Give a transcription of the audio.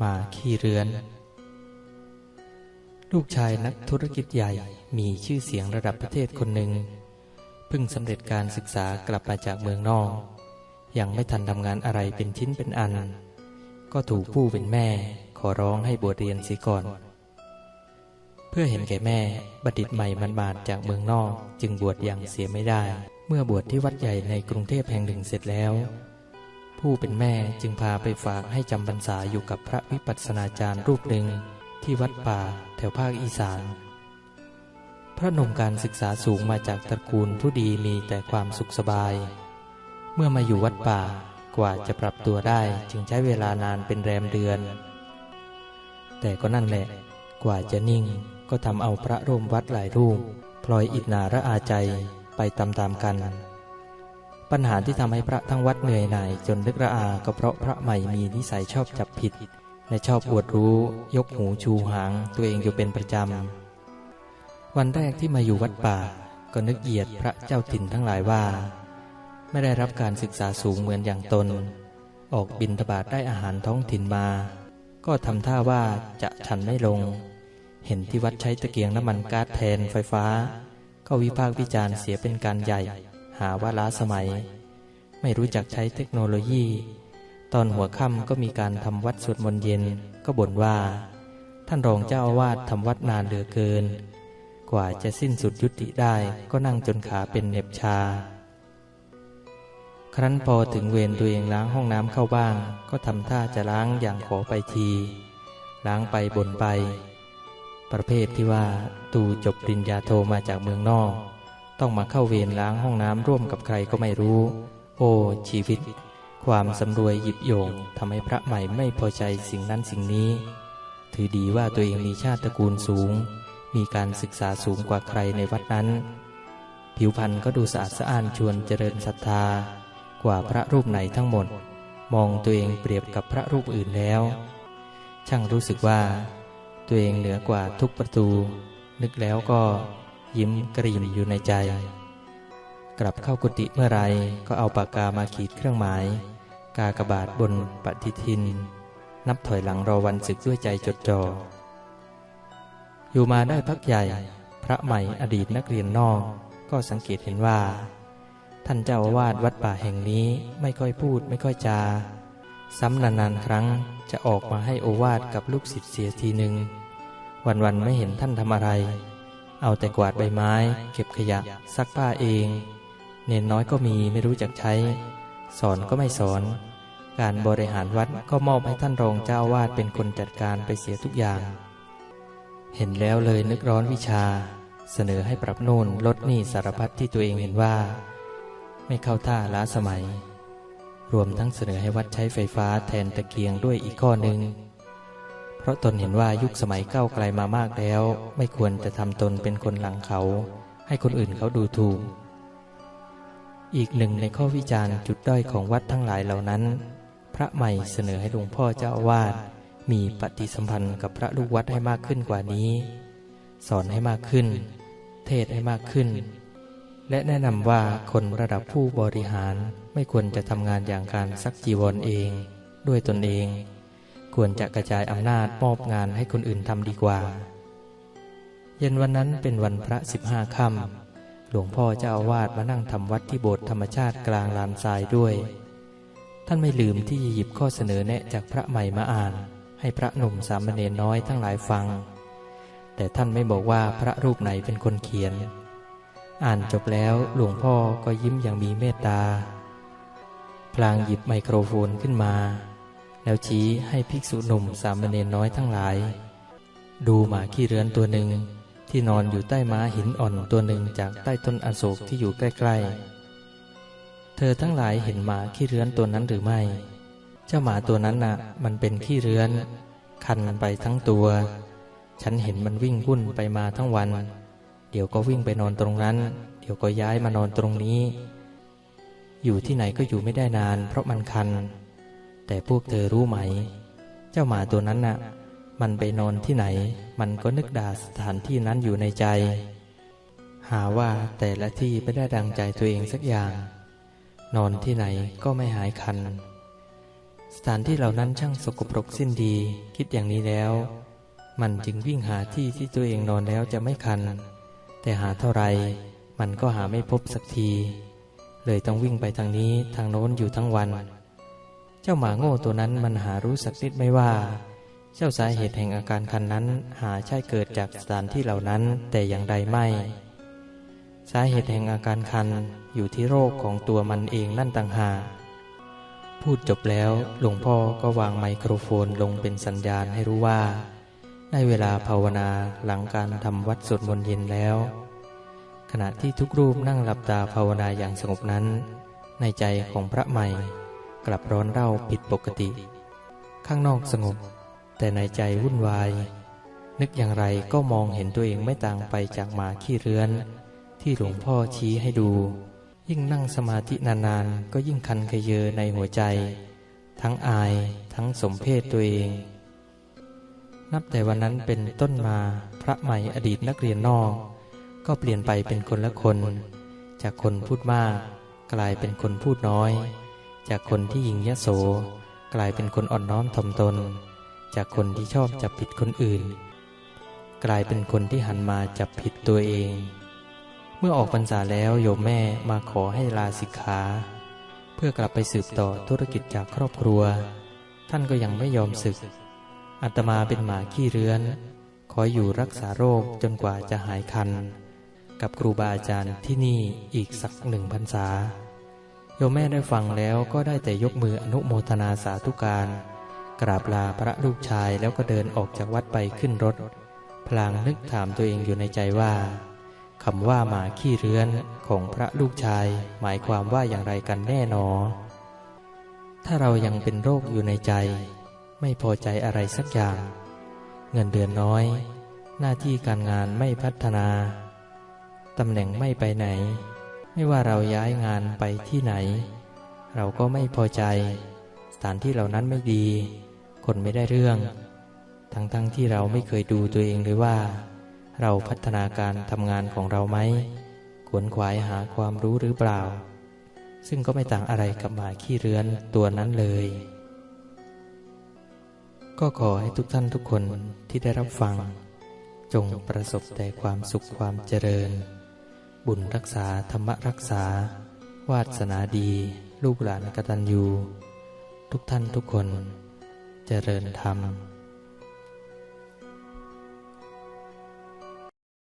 มาขี้เรือน ลูกชายนักธุรกิจใหญ่มีชื่อเสียงระดับประเทศคนหนึ่งเพิ่งสำเร็จการศึกษากลับมาจากเมืองนอก ยังไม่ทันทำงานอะไรเป็นชิ้นเป็นอัน ก็ถูกผู้เป็นแม่ขอร้องให้บวชเรียนเสียก่อน เพื่อเห็นแก่แม่บัณฑิตใหม่มันบาดจากเมืองนอกจึงบวชอย่างเสียไม่ได้ เมื่อบวชที่วัดใหญ่ในกรุงเทพแห่งหนึ่งเสร็จแล้ว ผู้เป็นแม่จึงพาไปฝากให้จำพรรษาอยู่กับพระวิปัสสนาจารย์รูปหนึ่งที่วัดป่าแถวภาคอีสาน พระนมการศึกษาสูงมาจากตระกูลผู้ดีมีแต่ความสุขสบาย เมื่อมาอยู่วัดป่ากว่าจะปรับตัวได้จึงใช้เวลานานเป็นแรมเดือน แต่ก็นั่นแหละ กว่าจะนิ่งก็ทำเอาพระร่มวัดหลายรูป พลอยอิจนาระอาใจไปตามๆกัน ปัญหาที่ทำให้พระทั้งวัดเหนื่อยหน่ายจนนึกระอา ก็เพราะพระใหม่มีนิสัยชอบจับผิด และชอบอวดรู้ ยกหูชูหาง ตัวเองอยู่เป็นประจำ วันแรกที่มาอยู่วัดป่า ก็นึกเหยียดพระเจ้าถิ่นทั้งหลายว่า ไม่ได้รับการศึกษาสูงเหมือนอย่างตน ออกบินทบาทได้อาหารท้องถิ่นมา ก็ทำท่าว่าจะฉันไม่ลง เห็นที่วัดใช้ตะเกียงน้ำมันก๊าซแทนไฟฟ้า ก็วิพากษ์วิจารณ์เสียเป็นการใหญ่ หาว่าล้าสมัย ไม่รู้จักใช้เทคโนโลยี ตอนหัวค่ำก็มีการทำวัดสวดมนต์เย็นก็บ่นว่า ท่านรองเจ้าอาวาสทำวัดนานเหลือเกิน กว่าจะสิ้นสุดยุติได้ก็นั่งจนขาเป็นเหน็บชา ครั้นพอถึงเวรตัวเองล้างห้องน้ำเข้าบ้าง ก็ทำท่าจะล้างอย่างขอไปที ล้างไปบ่นไป ประเภทที่ว่าตูจบปริญญาโทมาจากเมืองนอก ต้องมาเข้าเวรล้างห้องน้ำร่วมกับใครก็ไม่รู้ โอ้ ชีวิต ความสำรวยหยิบโยงทำให้พระใหม่ไม่พอใจสิ่งนั้นสิ่งนี้ ถือดีว่าตัวเองมีชาติตระกูลสูง มีการศึกษาสูงกว่าใครในวัดนั้น ผิวพรรณก็ดูสะอาดสะอ้านชวนเจริญศรัทธา กว่าพระรูปไหนทั้งหมด มองตัวเองเปรียบกับพระรูปอื่นแล้ว ช่างรู้สึกว่า ตัวเองเหนือกว่าทุกประตู นึกแล้วก็ ยิ้มกรีมอยู่ในใจ กลับเข้ากุฏิเมื่อไรก็เอาปากกามาขีดเครื่องหมาย กากบาทบนปฏิทิน นับถอยหลังรอวันศึกด้วยใจจดจ่ออยู่มาได้พักใหญ่ พระใหม่อดีตนักเรียนนอก ก็สังเกตเห็นว่า ท่านเจ้าอาวาสวัดป่าแห่งนี้ไม่ค่อยพูดไม่ค่อยจา ซ้ำนานๆครั้งจะออกมาให้โอวาทกับลูกศิษย์เสียทีหนึ่งวันๆไม่เห็นท่านทำอะไร เอาแต่กวาดใบไม้ เก็บขยะซักผ้าเอง เนนน้อยก็มีไม่รู้จักใช้ สอนก็ไม่สอน การบริหารวัดก็มอบให้ท่านรองเจ้าวาสเป็นคนจัดการไปเสียทุกอย่าง เห็นแล้วเลยนึกร้อนวิชา เสนอให้ปรับโน่นลดหนี่สารพัดที่ตัวเองเห็นว่า ไม่เข้าท่าล้าสมัย รวมทั้งเสนอให้วัดใช้ไฟฟ้าแทนตะเกียงด้วยอีกข้อหนึ่ง เพราะตนเห็นว่ายุคสมัยก้าวไกลมามากแล้ว ไม่ควรจะทำตนเป็นคนหลังเขา ให้คนอื่นเขาดูถูก อีกหนึ่งในข้อวิจารณ์จุดด้อยของวัดทั้งหลายเหล่านั้น พระใหม่เสนอให้หลวงพ่อเจ้าอาวาสมีปฏิสัมพันธ์กับพระลูกวัดให้มากขึ้นกว่านี้ สอนให้มากขึ้น เทศให้มากขึ้น และแนะนำว่าคนระดับผู้บริหารไม่ควรจะทำงานอย่างการซักจีวรเอง ด้วยตนเอง ควรจะกระจายอำนาจมอบงานให้คนอื่นทำดีกว่า เย็นวันนั้นเป็นวันพระสิบห้าค่ำหลวงพ่อเจ้าอาวาสมานั่งทำวัดที่โบสถ์ธรรมชาติกลางลานทรายด้วย ท่านไม่ลืมที่จะหยิบข้อเสนอแนะจากพระใหม่มาอ่าน ให้พระหนุ่มสามเณรน้อยทั้งหลายฟัง แต่ท่านไม่บอกว่าพระรูปไหนเป็นคนเขียน อ่านจบแล้วหลวงพ่อก็ยิ้มอย่างมีเมตตาพลางหยิบไมโครโฟนขึ้นมา แล้วชี้ให้ภิกษุหนุ่มสามเณรน้อยทั้งหลาย ดูหมาขี้เรือนตัวหนึ่งที่นอนอยู่ใต้ม้าหินอ่อนตัวหนึ่งจากใต้ต้นอโศกที่อยู่ใกล้ๆ เธอทั้งหลายเห็นหมาขี้เรือนตัวนั้นหรือไม่ เจ้าหมาตัวนั้นน่ะ มันเป็นขี้เรือน คันไปทั้งตัว ฉันเห็นมันวิ่งวุ่นไปมาทั้งวัน เดี๋ยวก็วิ่งไปนอนตรงนั้น เดี๋ยวก็ย้ายมานอนตรงนี้ อยู่ที่ไหนก็อยู่ไม่ได้นาน เพราะมันคัน แต่พวกเธอรู้ไหม เจ้าหมาตัวนั้นน่ะ มันไปนอนที่ไหน มันก็นึกด่าสถานที่นั้นอยู่ในใจ หาว่าแต่ละที่ไม่ได้ดังใจตัวเองสักอย่าง นอนที่ไหนก็ไม่หายคัน สถานที่เหล่านั้นช่างสกปรกสิ้นดี คิดอย่างนี้แล้ว มันจึงวิ่งหาที่ที่ตัวเองนอนแล้วจะไม่คัน แต่หาเท่าไร มันก็หาไม่พบสักที เลยต้องวิ่งไปทางนี้ทางโน้นอยู่ทั้งวัน เจ้าหมาโง่ตัวนั้นมันหารู้สักนิดไม่ว่า เจ้าสาเหตุแห่งอาการคันนั้น หาใช่เกิดจากสถานที่เหล่านั้นแต่อย่างใดไม่ สาเหตุแห่งอาการคันอยู่ที่โรคของตัวมันเองนั่นต่างหากพูดจบแล้วหลวงพ่อก็วางไมโครโฟนลงเป็นสัญญาณให้รู้ว่า ได้เวลาภาวนาหลังการทำวัดสวดมนต์เย็นแล้ว ขณะที่ทุกรูปนั่งหลับตาภาวนาอย่างสงบนั้น ในใจของพระใหม่ กลับร้อนเร่าผิดปกติ ข้างนอกสงบ แต่ในใจวุ่นวาย นึกอย่างไรก็มองเห็นตัวเองไม่ต่างไปจากหมาขี้เรือน ที่หลวงพ่อชี้ให้ดู ยิ่งนั่งสมาธินานๆ ก็ยิ่งคันขยเยอในหัวใจ ทั้งอายทั้งสมเพศตัวเอง นับแต่วันนั้นเป็นต้นมาพระใหม่อดีตนักเรียนนอก ก็เปลี่ยนไปเป็นคนละคน จากคนพูดมาก กลายเป็นคนพูดน้อย จากคนที่หญิงยโส กลายเป็นคนอ่อนน้อมถ่อมตน จากคนที่ชอบจับผิดคนอื่น กลายเป็นคนที่หันมาจับผิดตัวเอง เมื่อออกพรรษาแล้วโยมแม่มาขอให้ลาสิกขา เพื่อกลับไปสืบต่อธุรกิจจากครอบครัว ท่านก็ยังไม่ยอมศึกอาตมาเป็นหมาขี้เรื้อน ขออยู่รักษาโรคจนกว่าจะหายคัน กับครูบาอาจารย์ที่นี่อีกสักหนึ่งพรรษา ยมแม่ได้ฟังแล้วก็ได้แต่ยกมืออนุโมทนาสาธุการ กราบลาพระลูกชายแล้วก็เดินออกจากวัดไปขึ้นรถ พลางนึกถามตัวเองอยู่ในใจว่าคำว่าหมาขี้เรือนของพระลูกชายหมายความว่าอย่างไรกันแน่นอ ถ้าเรายังเป็นโรคอยู่ในใจ ไม่พอใจอะไรสักอย่าง เงินเดือนน้อย หน้าที่การงานไม่พัฒนาตำแหน่งไม่ไปไหน ไม่ว่าเราย้ายงานไปที่ไหน เราก็ไม่พอใจ สถานที่เหล่านั้นไม่ดี คนไม่ได้เรื่อง ทั้งๆทที่เราไม่เคยดูตัวเองเลยว่า เราพัฒนาการทำงานของเราไหมขวนขวายหาความรู้หรือเปล่า ซึ่งก็ไม่ต่างอะไรกับหมาขี้เรือนตัวนั้นเลย ก็ขอให้ทุกท่านทุกคนที่ได้รับฟัง จงประสบแต่ความสุขความเจริญ บุญรักษาธรรมรักษา วาสนาดี ลูกหลานกตัญญูทุกท่านทุกคนเจริญธรรม